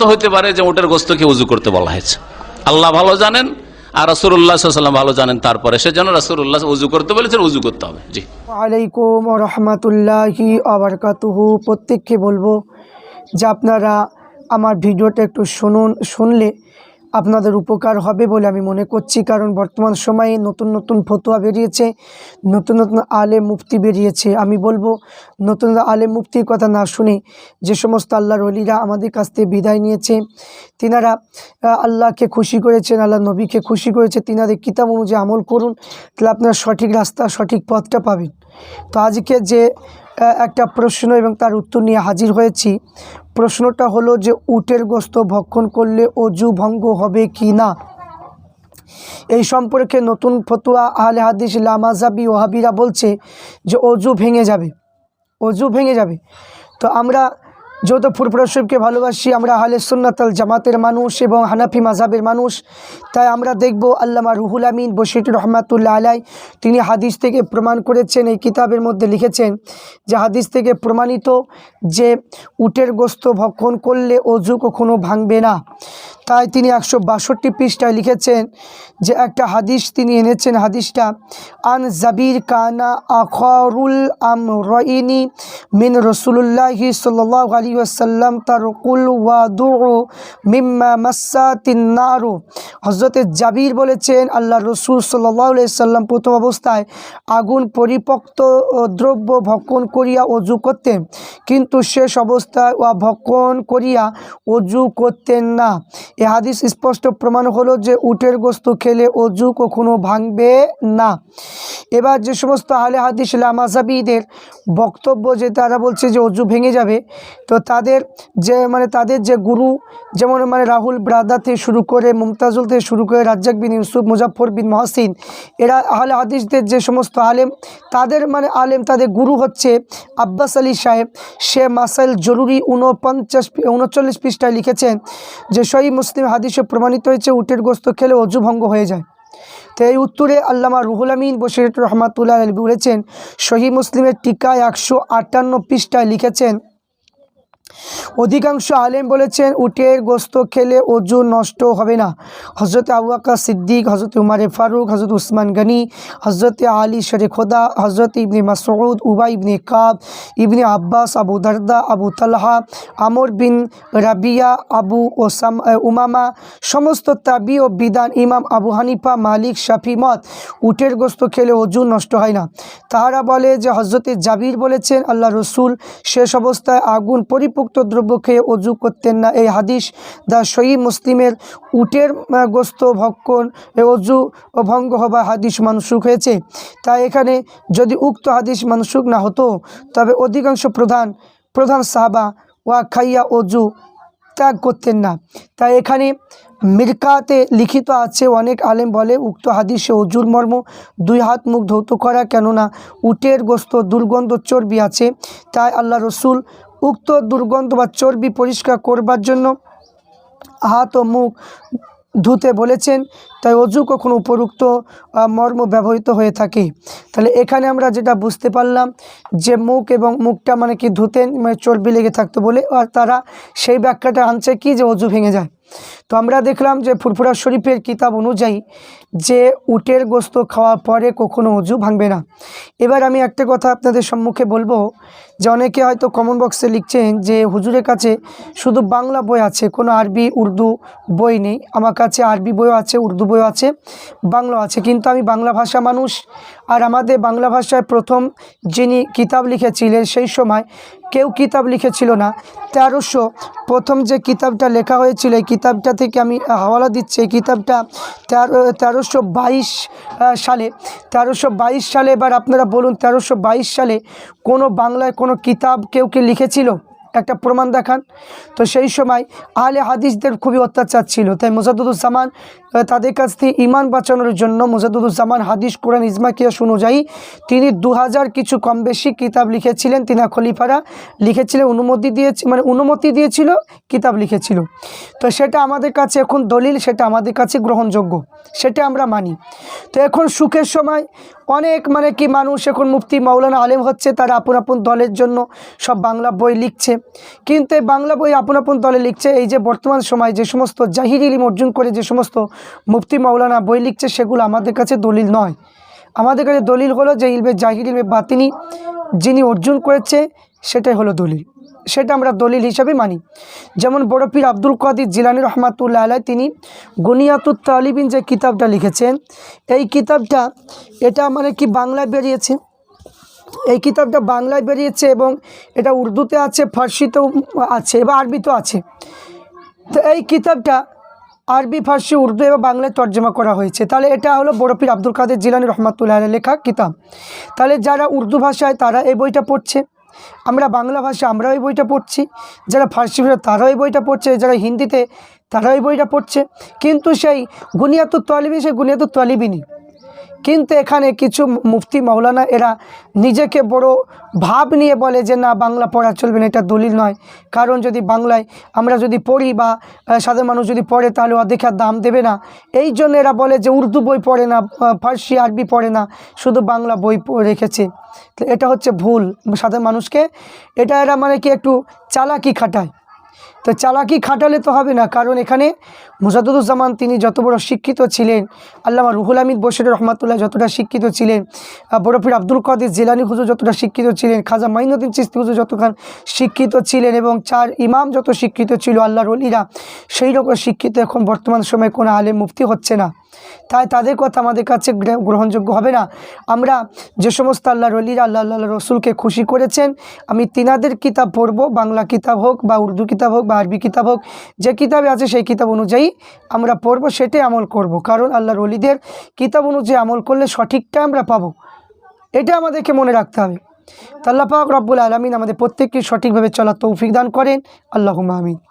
তো হতে পারে যে ওটের গোস্তকে উজু করতে বলা হয়েছে। আল্লাহ ভালো জানেন আর রসুল্লাহাম ভালো জানেন। তারপরে সে সেজন্য রসুল্লাহ উজু করতে বলেছে, উজু করতে হবে। জি। আলাইকুম রহমতুল্লাহি আবরকাতুহু প্রত্যেককে বলব যে আপনারা আমার ভিডিওটা একটু শুনুন, শুনলে আপনাদের উপকার হবে বলে আমি মনে করছি, কারণ বর্তমান সময়ে নতুন নতুন ফতোয়া বেরিয়েছে, নতুন নতুন আলে মুফতি বেরিয়েছে। আমি বলব, নতুন আলে মুফতির কথা না শুনে যে সমস্ত আল্লাহর অলিরা আমাদের কাছ থেকে বিদায় নিয়েছে, তিনারা আল্লাহকে খুশি করেছেন আল্লাহ নবীকে খুশি করেছে, তিনাদের কিতাব অনুযায়ী আমল করুন, তাহলে আপনার সঠিক রাস্তা, সঠিক পথটা পাবেন। তো আজকে যে একটা প্রশ্ন এবং তার উত্তর নিয়ে হাজির হয়েছি প্রশ্নটা হলো যে উটের গোস্ত ভক্ষণ করলে অজু ভঙ্গ হবে কি না? এই সম্পর্কে নতুন ফতুয়া আহলে হাদিস লামাজাবি ওহাবিরা বলছে যে অজু ভেঙে যাবে। অজু ভেঙে যাবে। তো আমরা যেহেতু ফুরফুরা শরীফকে ভালোবাসি, আমরা আহলে সুন্নাতাল জামাতের মানুষ এবং হানাফি মাঝাবের মানুষ। তাই আমরা দেখব আল্লামা রুহুল আমিন বশির রহমাতুল্লাহ আলাই, তিনি হাদিস থেকে প্রমাণ করেছেন, এই কিতাবের মধ্যে লিখেছেন যে হাদিস থেকে প্রমাণিত যে উটের গোস্ত ভক্ষণ করলে অজু কখনো ভাঙবে না। তাই তিনি একশো বাষট্টি পৃষ্ঠায় লিখেছেন যে একটা হাদিস তিনি এনেছেন, হাদিসটা, আন জাবির কানা আখরুল আম মিন রসুল্লাহি সাল্লাহ আসাল্লাম তারকুল ওয়াদু মিম্মা মাসা তিন্নারু হজরতে জাবির বলেছেন আল্লাহ রসুল সাল্লাহ সাল্লাম প্রথম অবস্থায় আগুন পরিপক্ত দ্রব্য ভক্ষণ করিয়া অজু করতেন। কিন্তু শেষ অবস্থায় উহা ভক্ষণ করিয়া অজু করতেন না। এ হাদিস স্পষ্ট প্রমাণ হলো যে উটের গোস্ত খেলে অজু কখনো ভাঙবে না। এবার যে সমস্ত আলে হাদিস লামাজাবিদের বক্তব্য যে তারা বলছে যে অজু ভেঙে যাবে, তো তাদের যে মানে তাদের যে গুরু, যেমন মানে রাহুল ব্রাদা থেকে শুরু করে মুমতাজুল থেকে শুরু করে রাজ্জাক বিন ইউসুফ, মুজাফর বিন মহসিন, এরা আহলে হাদিসদের যে সমস্ত আলেম, তাদের মানে আলেম, তাদের গুরু হচ্ছে আব্বাস আলী সাহেব। সে মাসাইল জরুরি উনপঞ্চাশ উনচল্লিশ পৃষ্ঠায় লিখেছেন যে, সহি মুসলিম হাদিসে প্রমাণিত হয়েছে উটের গোস্ত খেলে অজুভঙ্গ হয়ে যায়। তো এই উত্তরে আল্লামা রুহুল আমিন বশির রহমাতুল্লাহ বলেছেন, সহি মুসলিমের টিকায় একশো আটান্ন পৃষ্ঠায় লিখেছেন অধিকাংশ আলেম বলেছেন, উটের গোস্ত খেলে অজু নষ্ট হবে না। হজরত আবুয়াকা সিদ্দিক হজরত উমারে ফারুক হজরত উসমান গনি হজরত আলী শরে খোদা হজরত Ibn Masud, Ubay ibn Kab, Ibn Abbas, Abu Darda, Abu Talha, Amr bin Rabia, Abu awesome Umama, সমস্ত তাবি ও বিদান ইমাম আবু হানিফা, মালিক শাফি মত উটের গোস্ত খেলে অজু নষ্ট হয় না। তাহারা বলে যে হজরতে জাবির বলেছেন, আল্লাহ রসুল শেষ অবস্থায় আগুন পরিপুক্ত দ্রব্য খেয়ে অজু করতেন না। এই হাদিস দা সহি মুসলিমের উটের গোস্ত, ভক্ষণ অজু ও ভঙ্গ হবা হাদিস মানসুক হয়েছে। তাই এখানে যদি উক্ত হাদিস মানসুক না হতো, তবে অধিকাংশ প্রধান প্রধান সাহাবা ওয়া খাইয়া অজু ত্যাগ করতেন না। তাই এখানে মিরকাতে লিখিত আছে, অনেক আলেম বলে উক্ত হাদিসে অজুর মর্ম দুই হাত মুখ ধৌত করা, কেননা উটের গোস্ত দুর্গন্ধ চর্বি আছে। তাই আল্লাহ রসুল উক্ত দুর্গন্ধ বা চর্বি পরিষ্কার করবার জন্য হাত ও মুখ ধুতে বলেছেন, তাই অজু কখনো উপরুক্ত মর্ম ব্যবহৃত হয়ে থাকে। তাহলে এখানে আমরা যেটা বুঝতে পারলাম যে মুখ এবং মুখটা মানে কি ধুতেন মানে চর্বি লেগে থাকতো বলে, আর তারা সেই ব্যাখ্যাটা আনছে কি যে অজু ভেঙে যায়। তো আমরা দেখলাম যে ফুরফুরা শরীফের কিতাব অনুযায়ী যে উটের গোস্ত খাওয়ার পরে কখনো অজু ভাঙবে না। এবার আমি একটা কথা আপনাদের সম্মুখে বলব যে অনেকে হয়তো কমন বক্সে লিখছেন যে, হুজুরের কাছে শুধু বাংলা বই আছে, কোনো আরবি, উর্দু বই নেই। আমার কাছে আরবি বইও আছে, উর্দু বইও আছে বাংলা আছে। কিন্তু আমি বাংলা ভাষা মানুষ। আর আমাদের বাংলা ভাষায় প্রথম যিনি কিতাব লিখেছিলেন সেই সময় কেউ কিতাব লিখেছিল না। তেরোশো প্রথম যে কিতাবটা লেখা হয়েছিল, এই কিতাবটা থেকে আমি হাওয়ালা দিচ্ছি। এই কিতাবটা তেরো, তেরোশো বাইশ সালে, তেরোশো বাইশ সালে, এবার আপনারা বলুন তেরোশো বাইশ সালে কোনো বাংলায় কোনো কিতাব কেউ কি লিখেছিল? একটা প্রমাণ দেখান। তো সেই সময় আহলে হাদিসদের খুবই অত্যাচার ছিল। তাই মোজাদুদ্দুজ্জামান তাদের কাছ থেকে ইমান বাঁচানোর জন্য মোজাদুদ্দুজ্জামান হাদিস, কোরআন ইজমা কিয়াস অনুযায়ী তিনি দু হাজার কিছু কম বেশি কিতাব লিখেছিলেন। তিনা খলিফারা লিখেছিলেন, অনুমতি দিয়েছে মানে অনুমতি দিয়েছিল, কিতাব লিখেছিল। তো সেটা আমাদের কাছে এখন দলিল, সেটা আমাদের কাছে গ্রহণযোগ্য, সেটা আমরা মানি। তো এখন সুখের সময় অনেক মানে কি মানুষ এখন মুফতি মাওলানা আলেম হচ্ছে, তারা আপন আপন দলের জন্য সব বাংলা বই লিখছে। কিন্তু এই বাংলা বই আপন আপন দলে লিখছে, এই যে বর্তমান সময় যে সমস্ত জাহির ইলিম অর্জন করে যে সমস্ত মুফতি মাওলানা বই লিখছে, সেগুলো আমাদের কাছে দলিল নয়। আমাদের কাছে দলিল হলো যে ইলমে জাহির, ইলমে বাতিনি যিনি অর্জন করেছে, সেটাই হলো দলিল। সেটা আমরা দলিল হিসাবে মানি। যেমন বড় পীর আব্দুল কাদির জিলানি রহমাতুল্লাহ আলাই তিনি গুনিয়াতুত তালিবিন যে কিতাবটা লিখেছেন, এই কিতাবটা, এটা মানে কি বাংলায় বেরিয়েছে? এই কিতাবটা বাংলায় বেরিয়েছে এবং এটা উর্দুতে আছে, ফার্সিতেও আছে বা আরবিতেও আছে। তো এই কিতাবটা আরবি, ফার্সি, উর্দু এবং বাংলায় তর্জমা করা হয়েছে। তাহলে এটা হলো বড়পীর আব্দুল কাদের জিলানি রহমাতুল্লাহ লেখা কিতাব। তাহলে যারা উর্দু ভাষায় তারা এই বইটা পড়ছে। আমরা বাংলা ভাষা আমরা এই বইটা পড়ছি। যারা ফার্সি ভাষা তারাও এই বইটা পড়ছে। যারা হিন্দিতে তারাও এই বইটা পড়ছে। কিন্তু সেই গুনিয়াতুর তলিবি, সেই গুনিয়াতুর তলিবিনী কিন্তু এখানে কিছু মুফতি মাওলানা, এরা নিজেকে বড় ভাব নিয়ে বলে যে, না, বাংলা পড়া চলবে না, এটা দলিল নয়। কারণ যদি বাংলায় আমরা যদি পড়ি বা সাধারণ মানুষ যদি পড়ে, তাহলে অধিকার দাম দেবে না। এই জন্য এরা বলে যে, উর্দু বই পড়ে না ফার্সি, আরবি পড়ে না, শুধু বাংলা বই রেখেছে। তো এটা হচ্ছে ভুল সাধারণ মানুষকে। এটা এরা মানে কি একটু চালাকি খাটায়। তো চালাকি খাটালে তো হবে না, কারণ এখানে মুজাদুজ্জামান তিনি যত বড় শিক্ষিত ছিলেন, আল্লামা রুহুল আমিদ বসির রহমাতুল্লাহ যতটা শিক্ষিত ছিলেন বরফির আব্দুল কাদের জেলানি হুজুর যতটা শিক্ষিত ছিলেন, খাজা মাইনুদ্দিন চিস্তি হুজুর যতখান শিক্ষিত ছিলেন এবং চার ইমাম যত শিক্ষিত ছিল, আল্লাহর অলিরা সেই রকম শিক্ষিত এখন বর্তমান সময়ে কোনো আলে মুক্তি হচ্ছে না। তাই তাদের কথা আমাদের কাছে গ্রে- গ্রহণযোগ্য হবে না। আমরা যে সমস্ত আল্লাহ অলিরা আল্লাহ আল্লাহ রসুলকে খুশি করেছেন, আমি তিনাদের কিতাব পড়ব, বাংলা কিতাব হোক বা উর্দু কিতাব হোক বা আরবি কিতাব হোক, যে কিতাবে আছে সেই কিতাব অনুযায়ী আমরা পড়ব, সেটাই আমল করব। কারণ আল্লাহ রলিদের কিতাব অনুযায়ী আমল করলে সঠিকটা আমরা পাবো। এটা আমাদেরকে মনে রাখতে হবে। তো আল্লাহ পাক রব্বুল আলমিন আমাদের প্রত্যেককে সঠিকভাবে চলার তৌফিক দান করেন। আল্লাহ আমিন।